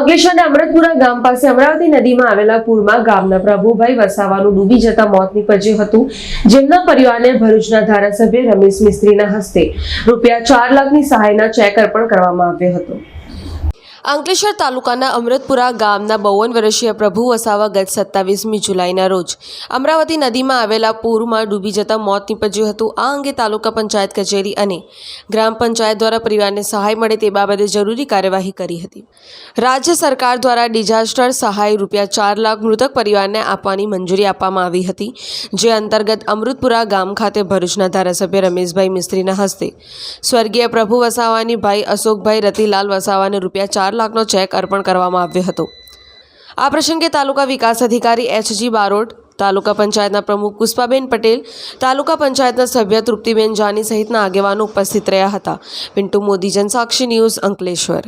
અંકલેશ્વરના અમૃતપુરા ગામ પાસે અમરાવતી નદીમાં આવેલા પૂરમાં ગામના પ્રભુભાઈ વસાવાનું ડૂબી જતા મોત નીપજ્યું હતું. જેમના પરિવારને ભરૂચના ધારાસભ્ય રમેશ મિસ્ત્રીના હસ્તે રૂપિયા ચાર લાખની સહાયના ચેક અર્પણ કરવામાં આવ્યો હતો. અંકલેશ્વર તાલુકાના અમૃતપુરા ગામના બાવન વર્ષીય પ્રભુ વસાવા ગત સત્તાવીસમી જુલાઈના રોજ અમરાવતી નદીમાં આવેલા પૂરમાં ડૂબી જતા મોત નીપજ્યું હતું. આ અંગે તાલુકા પંચાયત કચેરી અને ગ્રામ પંચાયત દ્વારા પરિવારને સહાય મળે તે બાબતે જરૂરી કાર્યવાહી કરી હતી. રાજ્ય સરકાર દ્વારા ડિઝાસ્ટર સહાય રૂપિયા ચાર લાખ મૃતક પરિવારને આપવાની મંજૂરી આપવામાં આવી હતી, જે અંતર્ગત અમૃતપુરા ગામ ખાતે ભરૂચના ધારાસભ્ય રમેશભાઈ મિસ્ત્રીના હસ્તે સ્વર્ગીય પ્રભુ વસાવાની ભાઈ અશોકભાઈ રતિલાલ વસાવાને રૂપિયા ચાર લાખનો ચેક અર્પણ કરવામાં આવ્યો હતો. આ પ્રસંગે તાલુકા વિકાસ અધિકારી એચજી બારોટ, તાલુકા પંચાયતના પ્રમુખ પુષ્પાબેન પટેલ, તાલુકા પંચાયતના સભ્ય તૃપ્તિબેન જાની સહિતના આગેવાનો ઉપસ્થિત રહ્યા હતા. પિન્ટુ મોદી, જનસાક્ષી ન્યૂઝ અંકલેશ્વર.